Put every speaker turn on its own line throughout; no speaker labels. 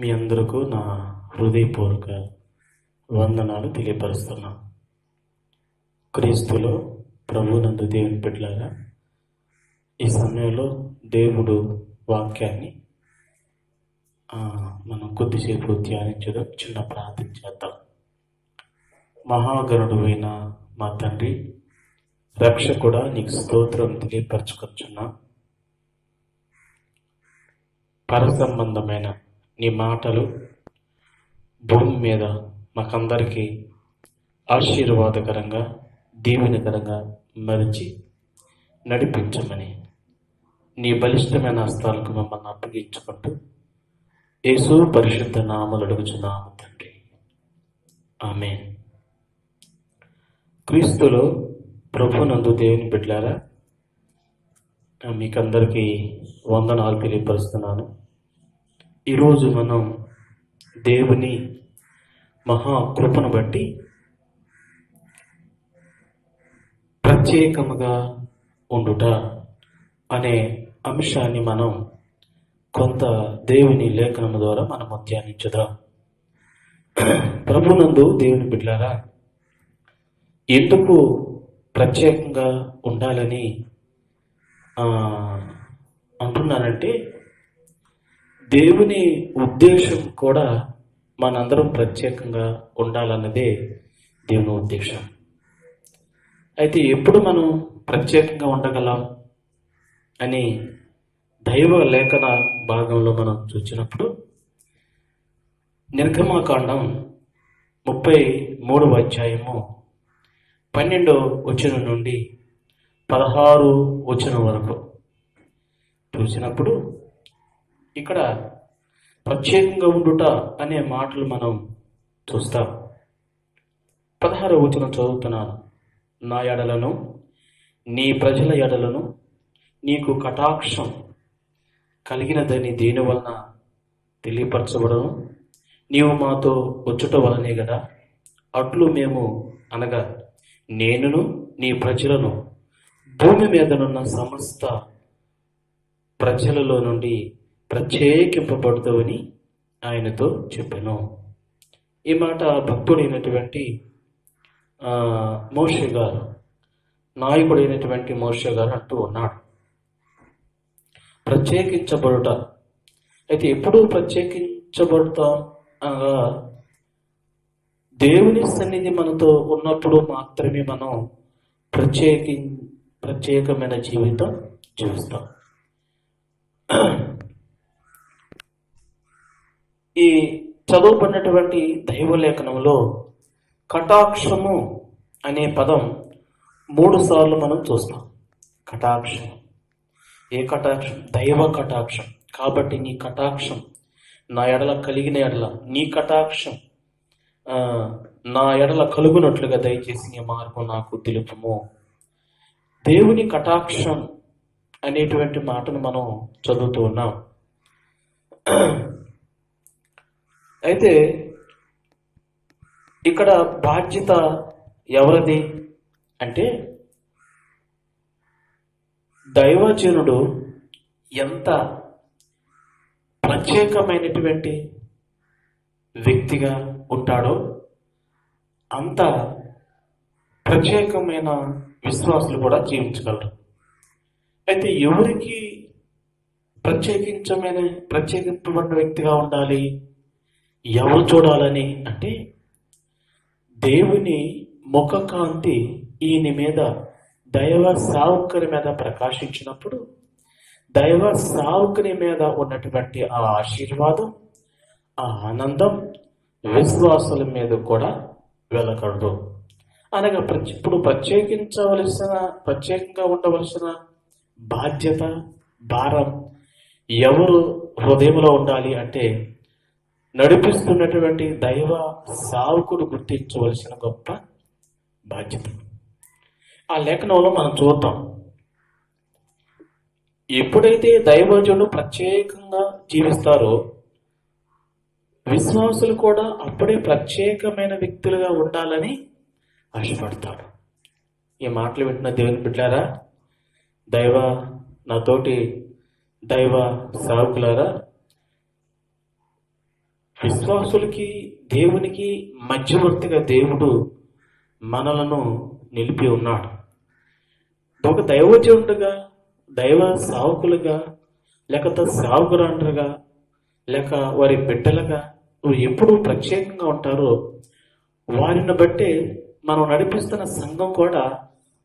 మీ అందరకు నా హృదయపూర్వక వందనాలు తెలియపరుస్తున్నా. క్రీస్తులో ప్రభునందు దేవుని బిడ్డలారా ఈ సమయంలో దేవుడు వాక్యాన్ని మనం కొద్దిసేపు ధ్యానించడం చిన్న ప్రార్థన చేద్దాం. మహాగరుడు అయిన మా తండ్రి రక్షకుడా నీకు స్తోత్రం తెలియపరచుకొచ్చున్నా పర సంబంధమైన నీ మాటలు భూమి మీద మాకందరికీ ఆశీర్వాదకరంగా దీవెనకరంగా మరిచి నడిపించమని నీ బలిష్టమైన హస్తాలకు మమ్మల్ని అప్పగించుకుంటూ యేసు పరిశుద్ధ నామలు అడుగుచున్నాము తండ్రి. ఆమె క్రీస్తులో ప్రభునందు దేవుని బిడ్డారా మీకందరికీ వందనాలు తెలియపరుస్తున్నాను. ఈరోజు మనం దేవుని మహా కృపను బట్టి ప్రత్యేకముగా ఉండుట అనే అంశాన్ని మనం కొంత దేవుని లేఖనము ద్వారా మనం ధ్యానించుదాం. ప్రభునందు దేవుని బిడ్డలారా ఎందుకు ప్రత్యేకంగా ఉండాలని అంటున్నానంటే దేవుని ఉద్దేశం కూడా మనందరం ప్రత్యేకంగా ఉండాలన్నదే దేవుని ఉద్దేశం. అయితే ఎప్పుడు మనం ప్రత్యేకంగా ఉండగలం అని దైవ లేఖన భాగంలో మనం చూసినప్పుడు నిర్గమాకాండం ముప్పై మూడవ అధ్యాయము పన్నెండో వచనం నుండి పదహారు వచనం వరకు చూసినప్పుడు ఇక్కడ ప్రత్యేకంగా ఉండుట అనే మాటలు మనం చూస్తాం. పదహారు వచనం చదువుతున్నాను నా ఎడలను నీ ప్రజల ఎడలను నీకు కటాక్షం కలిగినదని దేని వలన తెలియపరచబడను? నీవు మాతో వచ్చుట వలనే కదా అట్లు మేము అనగా నేనును నీ ప్రజలను భూమి మీదనున్న సమస్త ప్రజలలో నుండి ప్రత్యేకింపబడుతావని ఆయనతో చెప్పాను. ఈ మాట భక్తుడైనటువంటి ఆ, మోషే గారు నాయకుడైనటువంటి మోషే గారు అంటూ ఉన్నాడు. ప్రత్యేకించబడుట. అయితే ఎప్పుడు ప్రత్యేకించబడతాం? అనగా దేవుని సన్నిధి మనతో ఉన్నప్పుడు మాత్రమే మనం ప్రత్యేకి ప్రత్యేకమైన జీవితం జీవిస్తాం. ఈ చదువుకున్నటువంటి దైవలేఖనంలో కటాక్షము అనే పదం మూడు సార్లు మనం చూస్తాం. కటాక్షం. ఏ కటాక్షం? దైవ కటాక్షం. కాబట్టి నీ కటాక్షం నా ఎడల కలిగిన ఎడల నీ కటాక్షం నా ఎడల కలుగునట్లుగా దయచేసి నీ మార్గం నాకు తెలుపుము. దేవుని కటాక్షం అనేటువంటి మాటను మనం చదువుతూ ఉన్నాం. అయితే ఇక్కడ బాధ్యత ఎవరిది? అంటే దైవజనుడు ఎంత ప్రత్యేకమైనటువంటి వ్యక్తిగా ఉంటాడో అంత ప్రత్యేకమైన విశ్వాసులు కూడా జీవించగలరు. అయితే ఎవరికి ప్రత్యేకించమైన ప్రత్యేకింపబడిన వ్యక్తిగా ఉండాలి? ఎవరు చూడాలని? అంటే దేవుని ముఖకాంతి ఈయన మీద దైవ సావుకరి మీద ప్రకాశించినప్పుడు దైవ సావుకరి మీద ఉన్నటువంటి ఆ ఆశీర్వాదం ఆ ఆనందం విశ్వాసుల మీద కూడా వెళ్ళకూడదు అనగా ప్రతి- ఇప్పుడు ప్రత్యేకించవలసిన ప్రత్యేకంగా ఉండవలసిన బాధ్యత భారం ఎవరు హృదయంలో ఉండాలి అంటే నడిపిస్తున్నటువంటి దైవ సావుకుడు గుర్తించవలసిన గొప్ప బాధ్యత. ఆ లేఖనంలో మనం చూద్దాం. ఎప్పుడైతే దైవజనుడు ప్రత్యేకంగా జీవిస్తారో విశ్వాసులు కూడా అప్పుడే ప్రత్యేకమైన వ్యక్తులుగా ఉండాలని ఆశపడతాడు ఈ మాటలు వింటున్న దేవుని బిడ్డారా దైవ నాతోటి దైవ సావుకులారా విశ్వాసులకి దేవునికి మధ్యవర్తిగా దేవుడు మనలను నిలిపి ఉన్నాడు. ఒక దైవజనుడుగా దైవ సావకులుగా లేకపోతే సావకురాండ్రుగా లేక వారి బిడ్డలుగా ఎప్పుడు ప్రత్యేకంగా ఉంటారో వారిని బట్టి మనం నడిపిస్తున్న సంఘం కూడా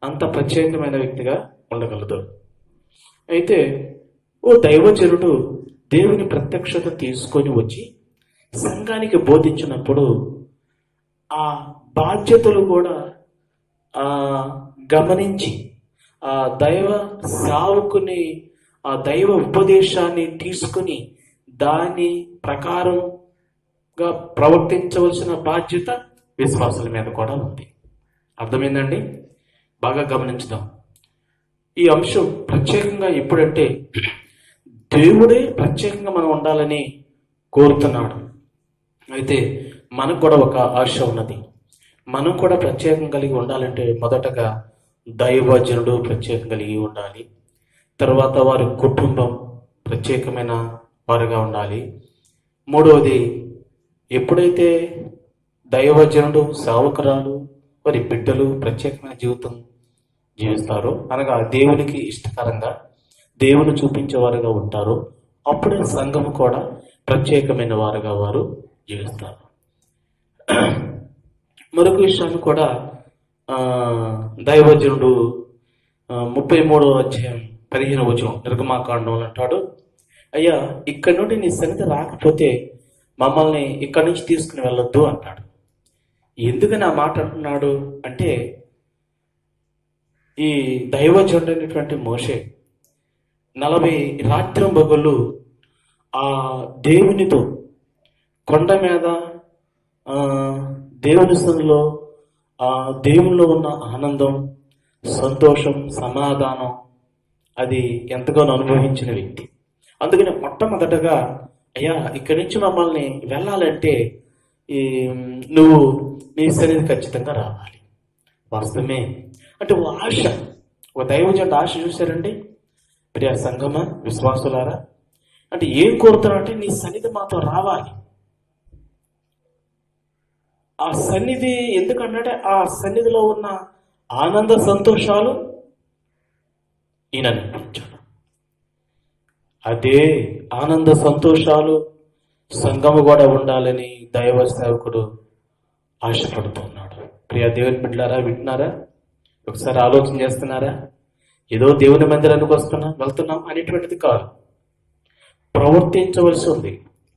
అంత ప్రత్యేకమైన వ్యక్తిగా ఉండగలదు. అయితే ఓ దైవజనుడు దేవుని ప్రత్యక్షత తీసుకొని వచ్చి సంఘానికి బోధించినప్పుడు ఆ బాధ్యతలు కూడా ఆ గమనించి ఆ దైవ సావుకుని ఆ దైవ ఉపదేశాన్ని తీసుకుని దాని ప్రకారంగా ప్రవర్తించవలసిన బాధ్యత విశ్వాసుల మీద కూడా ఉంది. అర్థమైందండి? బాగా గమనించుదాం. ఈ అంశం ప్రత్యేకంగా ఎప్పుడంటే దేవుడే ప్రత్యేకంగా మనం ఉండాలని కోరుతున్నాడు. అయితే మనకు కూడా ఒక ఆశ ఉన్నది. మనం కూడా ప్రత్యేకం కలిగి ఉండాలంటే మొదటగా దైవజనుడు ప్రత్యేకం కలిగి ఉండాలి. తర్వాత వారి కుటుంబం ప్రత్యేకమైన వారుగా ఉండాలి. మూడవది ఎప్పుడైతే దైవజనుడు సావకురాలు వారి బిడ్డలు ప్రత్యేకమైన జీవితం జీవిస్తారో అనగా దేవునికి ఇష్టకరంగా దేవుని చూపించేవారుగా ఉంటారు అప్పుడే సంఘం కూడా ప్రత్యేకమైన వారుగా వారు జీవిస్తారు మరొక విషయాన్ని కూడా దైవజనుడు ముప్పై మూడవ అధ్యాయం పదిహేను వచనం నిర్గమాకాండంలో అంటాడు. అయ్యా ఇక్కడి నుండి నీ సన్నిధి రాకపోతే మమ్మల్ని ఇక్కడి నుంచి తీసుకుని వెళ్ళొద్దు అంటాడు. ఎందుకని నా మాట అంటున్నాడు? అంటే ఈ దైవజనుడు అనేటువంటి మోషే నలభై రాత్రి బొగలు ఆ దేవునితో కొండ మీద దేవుని సన్నిలో ఆ దేవునిలో ఉన్న ఆనందం సంతోషం సమాధానం అది ఎంతగానో అనుభవించిన వ్యక్తి. అందుకని మొట్టమొదటగా అయ్యా ఇక్కడి నుంచి మమ్మల్ని వెళ్ళాలంటే ఈ నువ్వు నీ సన్నిధి ఖచ్చితంగా రావాలి. వాస్తవమే. అంటే ఓ ఆశ ఓ దైవజంట ఆశ చూశారండి? ప్రియా సంగమ విశ్వాసులారా? అంటే ఏం కోరుతున్నారంటే నీ సన్నిధి మాతో రావాలి. ఆ సన్నిధి ఎందుకంటే ఆ సన్నిధిలో ఉన్న ఆనంద సంతోషాలు ఈయన అనిపించాడు అదే ఆనంద సంతోషాలు సంఘము కూడా ఉండాలని దైవ సేవకుడు ఆశపడుతున్నాడు ప్రియ దేవుని బిడ్డారా వింటున్నారా? ఒకసారి ఆలోచన చేస్తున్నారా? ఏదో దేవుని మందిరానికి వస్తున్నాం వెళ్తున్నాం అనేటువంటిది కాదు. ప్రవర్తించవలసి ఉంది.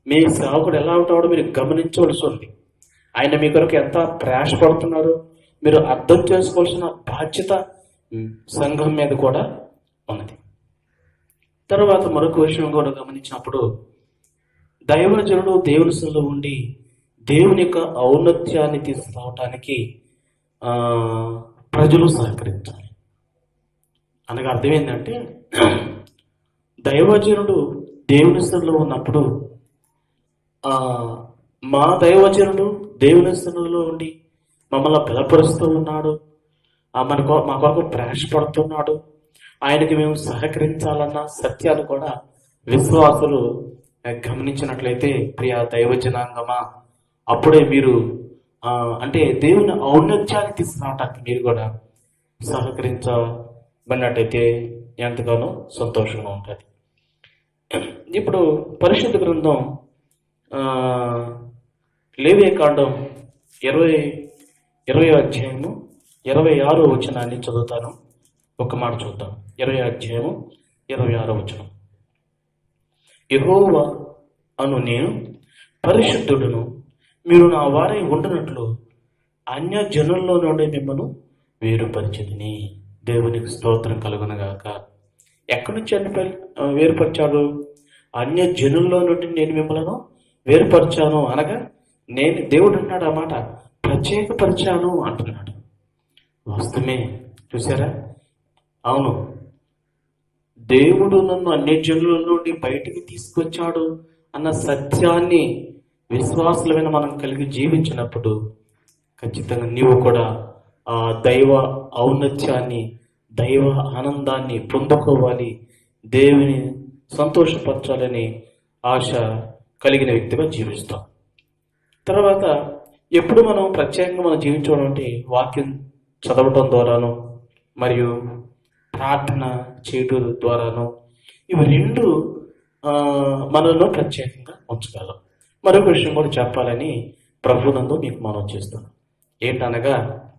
మీ సేవకుడు ఎలా ఉంటాడో మీరు గమనించవలసి ఉంది. ఆయన మీ కొరకు ఎంత ప్రయాసపడుతున్నారు? మీరు అర్థం చేసుకోవాల్సిన బాధ్యత సంఘం మీద కూడా ఉన్నది. తర్వాత మరొక విషయం కూడా గమనించినప్పుడు దైవజనుడు దేవుని సన్నిధిలో ఉండి దేవుని యొక్క ఔన్నత్యాన్ని తీసుకురావటానికి ప్రజలు సహకరించాలి. అనగా అర్థం ఏంటంటే దైవజనుడు దేవుని సన్నిధిలో ఉన్నప్పుడు మా దైవజనుడు దేవుని సన్నిధిలో ఉండి మమ్మల్ని బలపరుస్తూ ఉన్నాడు. మన కొ- మా కొరకు ప్రయాసపడుతున్నాడు. ఆయనకి మేము సహకరించాలన్న సత్యాలు కూడా విశ్వాసులు గమనించినట్లయితే ప్రియ దైవజనాంగమా అప్పుడే మీరు అంటే దేవుని ఔన్నత్యాన్ని తీసుకురావటానికి మీరు కూడా సహకరించబడినట్టయితే ఎంతగానో సంతోషంగా ఉంటుంది. ఇప్పుడు పరిశుద్ధ గ్రంథం లేవే కాండం ఇరవై ఇరవై అధ్యాయము ఇరవై ఆరో వచనాన్ని చదువుతాను. ఒక మాట చూద్దాం. ఇరవై అధ్యాయము ఇరవై ఆరో వచనం. యెహోవా అను నేను పరిశుద్ధుడును. మీరు నా వారై ఉండనట్లు అన్య జనుల్లో నుండి మిమ్మను వేరుపరిచితిని. దేవునికి స్తోత్రం కలుగునగాక. ఎక్కడి నుంచి అన్ని వేరుపరిచాడు? అన్య జనుల్లో నుండి నేను మిమ్మలను వేరుపరిచాను అనగా నేను దేవుడు అన్నాడు ఆ మాట ప్రత్యేకపరిచాను అంటున్నాడు. వాస్తవమే చూసారా అవును. దేవుడు నన్ను అన్ని జనుల నుండి బయటికి తీసుకొచ్చాడు అన్న సత్యాన్ని విశ్వాసులమైన మనం కలిగి జీవించినప్పుడు ఖచ్చితంగా నీవు కూడా ఆ దైవ ఔన్నత్యాన్ని దైవ ఆనందాన్ని పొందుకోవాలి. దేవుని సంతోషపరచాలని ఆశ కలిగిన వ్యక్తిగా జీవిస్తాం. తర్వాత ఎప్పుడు మనం ప్రత్యేకంగా మనం జీవించడం అంటే వాక్యం చదవటం ద్వారాను మరియు ప్రార్థన చేయటం ద్వారాను ఇవి రెండు మనలో ప్రత్యేకంగా ఉంచగలం. మరొక విషయం కూడా చెప్పాలని ప్రభునందు మీకు మనం చేస్తాను. ఏంటనగా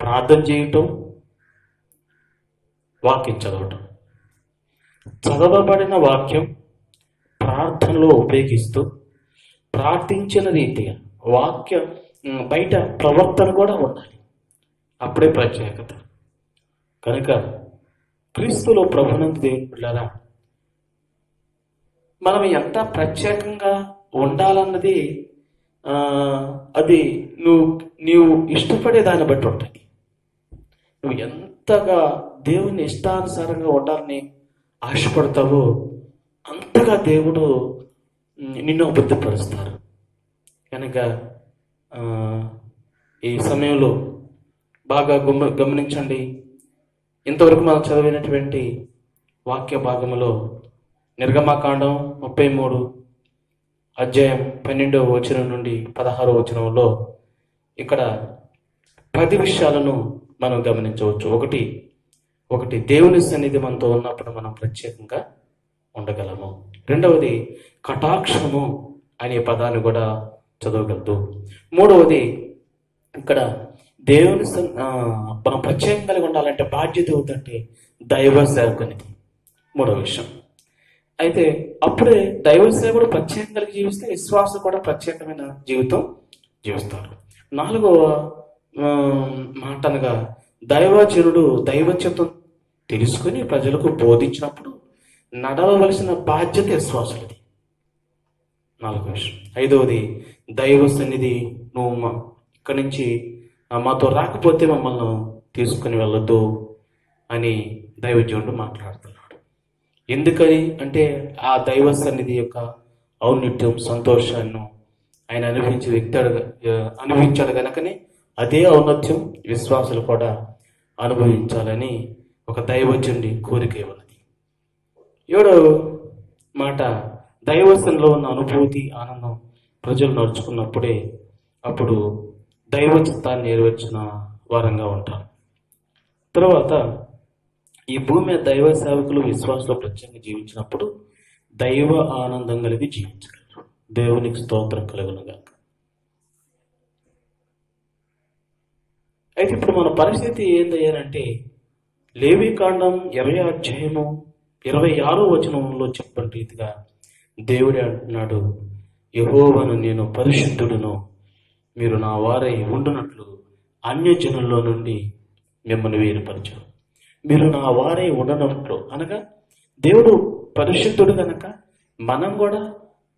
ప్రార్థన చేయటం వాక్యం చదవటం. చదవబడిన వాక్యం ప్రార్థనలో ఉపయోగిస్తూ ప్రార్థించిన రీతిగా వాక్య బయట ప్రవర్తన కూడా ఉండాలి. అప్పుడే ప్రత్యేకత. కనుక క్రీస్తులో ప్రభునందు దేవుని పిల్లరా మనం ఎంత ప్రత్యేకంగా ఉండాలన్నది అది నువ్వు నీవు ఇష్టపడే దాన్ని బట్టి ఉంటుంది. నువ్వు ఎంతగా దేవుని ఇష్టానుసారంగా ఉండాలని ఆశపడతావో అంతగా దేవుడు నిన్ను అబద్ధపరుస్తారు. కనుక ఈ సమయంలో బాగా గమ గమనించండి. ఇంతవరకు మనం చదివినటువంటి వాక్య భాగంలో నిర్గమాకాండం ముప్పై మూడు అధ్యాయం పన్నెండవ వచనం నుండి పదహారవ వచనంలో ఇక్కడ పది విషయాలను మనం గమనించవచ్చు. ఒకటి ఒకటి దేవుని సన్నిధి మనతో ఉన్నప్పుడు మనం ప్రత్యేకంగా ఉండగలము. రెండవది కటాక్షము అనే పదాన్ని కూడా చదవగలదు. మూడవది ఇక్కడ దేవుని మనం ప్రత్యేకంగా కలిగి ఉండాలంటే బాధ్యత అవుతుంటే దైవ సేవకునికి. మూడవ విషయం. అయితే అప్పుడే దైవ సేవకుడు ప్రత్యేకం కలిగి జీవిస్తే విశ్వాసం కూడా ప్రత్యేకమైన జీవితం జీవిస్తారు. నాలుగవ మాట అనగా దైవచనుడు దైవత్వం తెలుసుకుని ప్రజలకు బోధించినప్పుడు నడవవలసిన బాధ్యత విశ్వాసులది. నాలుగో విషయం ఐదవది దైవ సన్నిధి నువ్వు మా ఇక్కడి నుంచి మాతో రాకపోతే మమ్మల్ని తీసుకుని వెళ్ళొద్దు అని దైవజనుడు మాట్లాడుతున్నాడు. ఎందుకని అంటే ఆ దైవ సన్నిధి యొక్క ఔన్నిత్యం సంతోషాన్ని ఆయన అనుభవించే వ్యక్తాడు అనుభవించాడు కనుకనే అదే ఔన్నత్యం విశ్వాసులు కూడా అనుభవించాలని ఒక దైవజనుడి కోరిక ఉన్నది. ఏడో మాట దైవస్థంలో ఉన్న అనుభూతి ఆనందం ప్రజలు నడుచుకున్నప్పుడే అప్పుడు దైవ చిత్తాన్ని నెరవేర్చిన వారంగా ఉంటారు. తర్వాత ఈ భూమి దైవ సేవకులు విశ్వాసంలో ప్రత్యేకంగా జీవించినప్పుడు దైవ ఆనందం కలిగి జీవించగలరు. దేవునికి స్తోత్రం కలుగునుగా అయితే ఇప్పుడు మన పరిస్థితి ఏందయ్యానంటే లేవి కాండం ఇరవై అధ్యాయము ఇరవై ఆరో వచనంలో చెప్పిన రీతిగా దేవుడే అంటున్నాడు యహోవను నేను పరిశుద్ధుడును మీరు నా వారై ఉండునట్లు అన్యజనుల్లో నుండి మిమ్మల్ని వేరుపరచు. మీరు నా వారై ఉండనట్లు అనగా దేవుడు పరిశుద్ధుడు కనుక మనం కూడా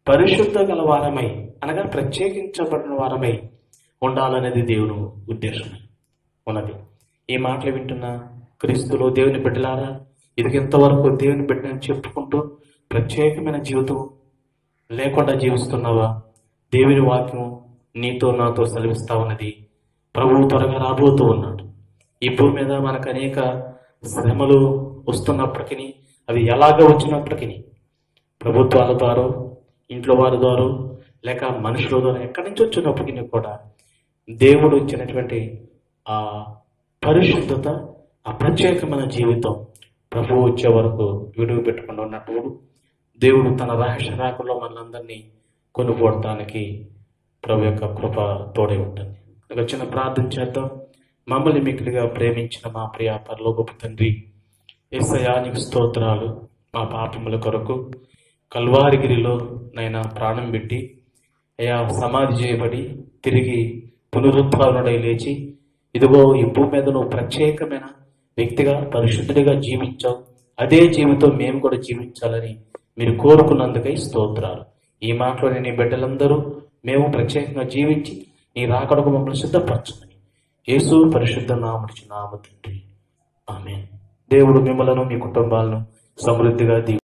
పరిశుద్ధ గల వారమై అనగా ప్రత్యేకించబడిన వారమై ఉండాలనేది దేవుడు ఉద్దేశం. ఉన్నది. ఈ మాటలు వింటున్న క్రీస్తులు దేవుని బిడ్డలారా ఇది ఇంతవరకు దేవుని బిడ్డని చెప్పుకుంటూ ప్రత్యేకమైన జీవితం లేకుండా జీవిస్తున్నావా? దేవుని వాక్యం నీతో నాతో సెలవిస్తా ఉన్నది. ప్రభువు త్వరగా రాబోతూ ఉన్నాడు. ఈ భూమి మీద మనకు అనేక శ్రమలు వస్తున్నప్పటికీ అవి ఎలాగ వచ్చినప్పటికీ ప్రభుత్వాల ద్వారా ఇంట్లో వారి ద్వారా లేక మనుషుల ద్వారా ఎక్కడి నుంచి వచ్చినప్పటికీ కూడా దేవుడు ఇచ్చినటువంటి ఆ పరిశుద్ధత ఆ ప్రత్యేకమైన జీవితం ప్రభువు వచ్చే వరకు విడివి పెట్టుకుండా ఉన్నప్పుడు దేవుడు తన రహస్య రాకలో మనందరినీ కొనుగోడటానికి ప్రభు యొక్క కృప తోడై ఉంటుంది. ఒక చిన్న ప్రార్థన చేద్దాం. మమ్మల్ని మిగిలిగా ప్రేమించిన మా ప్రియ పరలోకపు తండ్రి ఏసయానికి స్తోత్రాలు మా పాపముల కొరకు. కల్వారిగిరిలో నైనా ప్రాణం పెట్టి అయా సమాధి చేయబడి తిరిగి పునరుత్డై లేచి ఇదిగో ఈ భూమి మీద నువ్వు ప్రత్యేకమైన వ్యక్తిగా పరిశుద్ధుడిగా జీవించావు. అదే జీవితం మేము కూడా జీవించాలని మీరు కోరుకున్నందుకై స్తోత్రాలు. ఈ మాటలోని నీ బిడ్డలందరూ మేము ప్రత్యేకంగా జీవించి నీ రాకడకు మమ్మల్ని సిద్ధపరచమని యేసు పరిశుద్ధ నామడిచి నామ తండ్రి. ఆమె దేవుడు మిమ్మలను మీ కుటుంబాలను సమృద్ధిగా దీవి